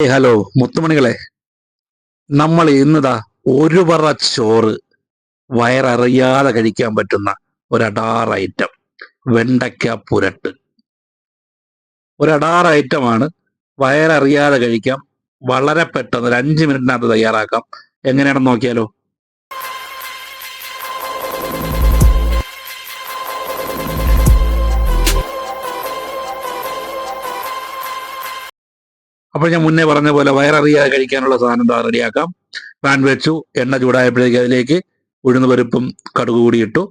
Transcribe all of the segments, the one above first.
Hello മുത്തുമണികളെ. നമ്മൾ ഇന്നിതാ ഒരു പറ ചോറ് വയററിയാതെ കഴിക്കാൻ പറ്റുന്ന ഒരു അടാർ ഐറ്റം വെണ്ടയ്ക്ക പുരട്ട്. ഒരു അടാർ ഐറ്റമാണ് വയററിയാതെ കഴിക്കാം വളരെ പെട്ടെന്ന് ഒരു അഞ്ച് മിനിറ്റിനകത്ത് തയ്യാറാക്കാം. എങ്ങനെയാണെന്ന് നോക്കിയാലോ? അപ്പോൾ ഞാൻ മുന്നേ പറഞ്ഞ പോലെ വയററിയാതെ കഴിക്കാനുള്ള സാധനം എന്താ റെഡിയാക്കാം. പാൻ വെച്ചു എണ്ണ ചൂടായപ്പോഴേക്ക് അതിലേക്ക് ഉഴുന്ന് പരിപ്പും കടുക് കൂടി ഇട്ടു.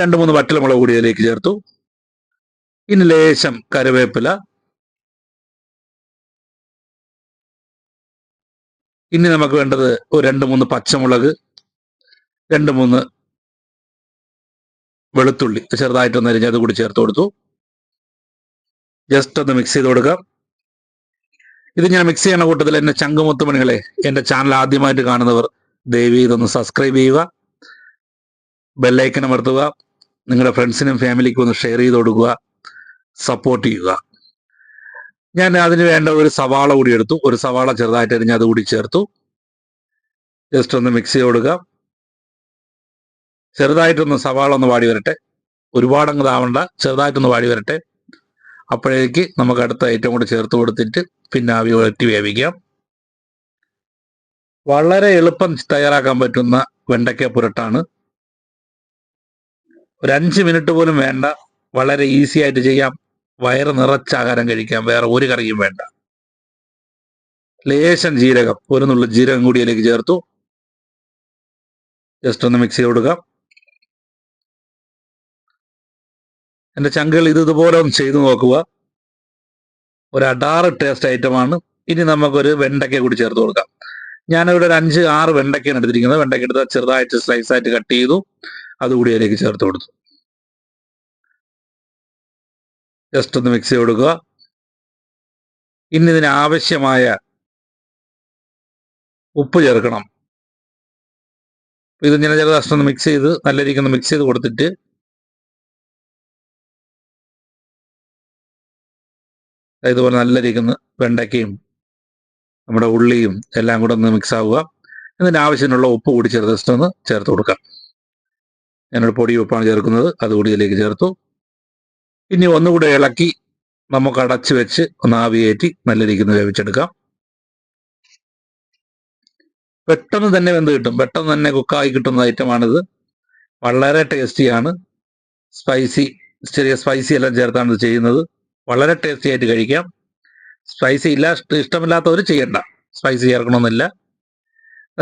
രണ്ട് മൂന്ന് വട്ടലമുളക് കൂടി അതിലേക്ക് ചേർത്തു. ഇനി ലേശം കരുവേപ്പില ഇനി നമുക്ക് വേണ്ടത് ഒരു രണ്ട് മൂന്ന് പച്ചമുളക് രണ്ട് മൂന്ന് വെളുത്തുള്ളി. ചെറുതായിട്ടൊന്ന് അത് കൂടി ചേർത്ത് കൊടുത്തു. ജസ്റ്റ് ഒന്ന് മിക്സ് ചെയ്ത് കൊടുക്കാം. ഇത് ഞാൻ മിക്സ് ചെയ്യുന്ന കൂട്ടത്തിൽ എന്നെ ചങ്കുമുത്തുമണികളെ എന്റെ ചാനൽ ആദ്യമായിട്ട് കാണുന്നവർ ദയവി ഇതൊന്ന് സബ്സ്ക്രൈബ് ചെയ്യുക ബെല്ലൈക്കൻ അമർത്തുക നിങ്ങളുടെ ഫ്രണ്ട്സിനും ഫാമിലിക്കും ഒന്ന് ഷെയർ ചെയ്ത് കൊടുക്കുക സപ്പോർട്ട് ചെയ്യുക. ഞാൻ അതിന് വേണ്ട ഒരു സവാള കൂടി എടുത്തു. ഒരു സവാള ചെറുതായിട്ട് അരിഞ്ഞ് അത് കൂടി ചേർത്തു. ജസ്റ്റ് ഒന്ന് മിക്സ് ചെയ്ത് കൊടുക്കുക. ചെറുതായിട്ടൊന്ന് സവാള ഒന്ന് വാടി വരട്ടെ. ഒരുപാടങ്ങ് താവണ്ട ചെറുതായിട്ടൊന്ന് വാടി വരട്ടെ. അപ്പോഴേക്ക് നമുക്ക് അടുത്ത ഐറ്റം കൂടി ചേർത്ത് കൊടുത്തിട്ട് പിന്നെ ആവി ഉയർത്തി വേവിക്കാം വളരെ എളുപ്പം തയ്യാറാക്കാൻ പറ്റുന്ന വെണ്ടയ്ക്ക പുരട്ടാണ്. ഒരു അഞ്ച് മിനിറ്റ് പോലും വേണ്ട. വളരെ ഈസി ആയിട്ട് ചെയ്യാം. വയറ് നിറച്ച ആഹാരം കഴിക്കാം. വേറെ ഒരു കറിയും വേണ്ട. ലേശം ജീരകം ഒരു നുള്ള ജീരകം കൂടി അതിലേക്ക് ചേർത്തു. ജസ്റ്റ് ഒന്ന് മിക്സ് ചെയ്ത് കൊടുക്കാം. എന്റെ ചങ്കുകൾ ഇത് ഇതുപോലെ ഒന്ന് ചെയ്തു നോക്കുക. ഒരു അടാർ ടേസ്റ്റ് ഐറ്റമാണ് ഇനി നമുക്കൊരു വെണ്ടയ്ക്ക കൂടി ചേർത്ത് കൊടുക്കാം. ഞാനിവിടെ ഒരു അഞ്ച് ആറ് വെണ്ടയ്ക്കയാണ് എടുത്തിരിക്കുന്നത്. വെണ്ടയ്ക്ക എടുത്ത് ചെറുതായിട്ട് സ്ലൈസ് ആയിട്ട് കട്ട് ചെയ്തു. അതുകൂടി അതിലേക്ക് ചേർത്ത് കൊടുത്തു. ജസ്റ്റ് ഒന്ന് മിക്സ് ചെയ്ത് കൊടുക്കുക. ഇനി ഇതിന് ആവശ്യമായ ഉപ്പ് ചേർക്കണം. ഇത് ഇങ്ങനെ ജസ്റ്റ് ഒന്ന് മിക്സ് ചെയ്ത് നല്ല രീതിക്ക് ഒന്ന് മിക്സ് ചെയ്ത് കൊടുത്തിട്ട് ഇതുപോലെ നല്ല രീതിക്ക് വെണ്ടയ്ക്കയും നമ്മുടെ ഉള്ളിയും എല്ലാം കൂടെ ഒന്ന് മിക്സ് ആവുക. എന്നിട്ട് ആവശ്യത്തിനുള്ള ഉപ്പ് കൂടി ചേർത്ത് ജസ്റ്റ് ഒന്ന് ചേർത്ത് കൊടുക്കാം. ഞാനൊരു പൊടി ഉപ്പാണ് ചേർക്കുന്നത്. അതുകൂടി ഇതിലേക്ക് ചേർത്തു. ഇനി ഒന്നുകൂടെ ഇളക്കി നമുക്ക് അടച്ചു വെച്ച് ഒന്ന് ആവിയേറ്റി നല്ല രീതിക്ക് വേവിച്ചെടുക്കാം. പെട്ടെന്ന് തന്നെ വെന്ത് കിട്ടും. പെട്ടെന്ന് തന്നെ കുക്കായി കിട്ടുന്ന ഐറ്റമാണിത് വളരെ ടേസ്റ്റിയാണ് സ്പൈസി ചെറിയ സ്പൈസി എല്ലാം ചേർത്താണ് ഇത് ചെയ്യുന്നത്. വളരെ ടേസ്റ്റി ആയിട്ട് കഴിക്കാം. സ്പൈസി ഇല്ല ഇഷ്ടമില്ലാത്തവർ ചെയ്യണ്ട. സ്പൈസി ചേർക്കണമെന്നില്ല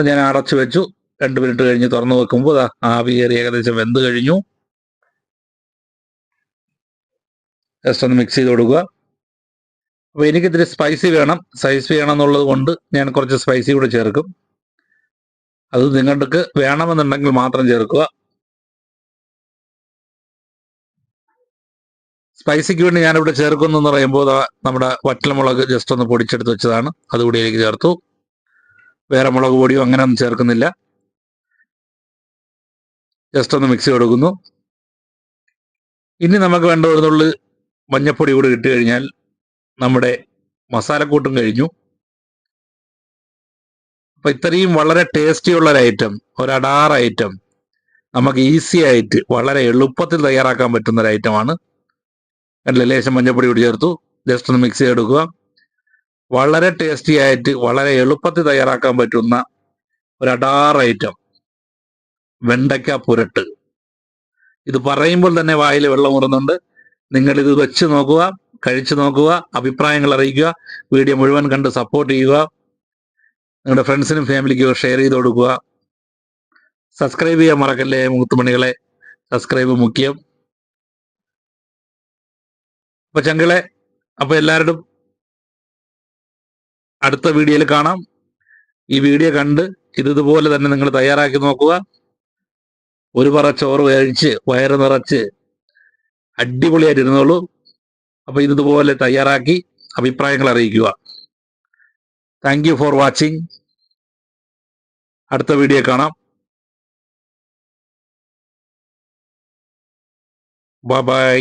ഞാൻ അടച്ചു വെച്ചു. രണ്ട് മിനിറ്റ് കഴിഞ്ഞ് തുറന്നു വെക്കുമ്പോൾ ആവി കയറി ഏകദേശം വെന്ത് കഴിഞ്ഞു. ജസ്റ്റ് ഒന്ന് മിക്സ് ചെയ്ത് കൊടുക്കുക. അപ്പോൾ എനിക്കിത്തിരി സ്പൈസി വേണം. സ്പൈസി വേണം എന്നുള്ളത് കൊണ്ട് ഞാൻ കുറച്ച് സ്പൈസി കൂടെ ചേർക്കും. അത് നിങ്ങൾക്ക് വേണമെന്നുണ്ടെങ്കിൽ മാത്രം ചേർക്കുക. സ്പൈസിക്ക് വേണ്ടി ഞാനിവിടെ ചേർക്കുന്നു എന്ന് പറയുമ്പോൾ നമ്മുടെ വറ്റൽമുളക് ജസ്റ്റ് ഒന്ന് പൊടിച്ചെടുത്ത് വെച്ചതാണ്. അതുകൂടി എനിക്ക് ചേർത്തു. വേറെ മുളക് പൊടിയോ അങ്ങനെ ഒന്നും ചേർക്കുന്നില്ല. ജസ്റ്റ് ഒന്ന് മിക്സ് കൊടുക്കുന്നു. ഇനി നമുക്ക് വേണ്ട ഒരു നുള്ളി മഞ്ഞപ്പൊടി കൂടി ഇട്ട് കഴിഞ്ഞാൽ നമ്മുടെ മസാലക്കൂട്ടും കഴിഞ്ഞു. അപ്പൊ ഇത്രയും വളരെ ടേസ്റ്റിയുള്ള ഒരു ഐറ്റം ഒരു ഐറ്റം നമുക്ക് ഈസി ആയിട്ട് വളരെ എളുപ്പത്തിൽ തയ്യാറാക്കാൻ പറ്റുന്ന ഒരു ഐറ്റമാണ് കണ്ടില്ലേ ലേശം മഞ്ഞപ്പൊടി കൂടി ചേർത്തു. ജസ്റ്റ് ഒന്ന് മിക്സ് ചെയ്തെടുക്കുക. വളരെ ടേസ്റ്റി ആയിട്ട് വളരെ എളുപ്പത്തിൽ തയ്യാറാക്കാൻ പറ്റുന്ന ഒരു അടാർ ഐറ്റം വെണ്ടയ്ക്ക പുരട്ട്. ഇത് പറയുമ്പോൾ തന്നെ വായിൽ വെള്ളം ഊറുന്നുണ്ട്. നിങ്ങൾ ഇത് വെച്ച് നോക്കുക കഴിച്ചു നോക്കുക അഭിപ്രായങ്ങൾ അറിയിക്കുക വീഡിയോ മുഴുവൻ കണ്ട് സപ്പോർട്ട് ചെയ്യുക. നിങ്ങളുടെ ഫ്രണ്ട്സിനും ഫാമിലിക്കും ഷെയർ ചെയ്ത് കൊടുക്കുക. സബ്സ്ക്രൈബ് ചെയ്യാൻ മറക്കല്ലേ മുത്തുമണികളെ? സബ്സ്ക്രൈബ് മുഖ്യം. അപ്പൊ ചങ്കളെ അപ്പൊ എല്ലാവരും അടുത്ത വീഡിയോയിൽ കാണാം. ഈ വീഡിയോ കണ്ട് ഇത് ഇതുപോലെ തന്നെ നിങ്ങൾ തയ്യാറാക്കി നോക്കുക. ഒരു പറ ചോറ് കഴിച്ച് വയറ് നിറച്ച് അടിപൊളിയായിട്ട് ഇരുന്നോളൂ. അപ്പൊ ഇത് ഇതുപോലെ തയ്യാറാക്കി അഭിപ്രായങ്ങൾ അറിയിക്കുക. താങ്ക് ഫോർ വാച്ചിങ് അടുത്ത വീഡിയോ കാണാം. Bye bye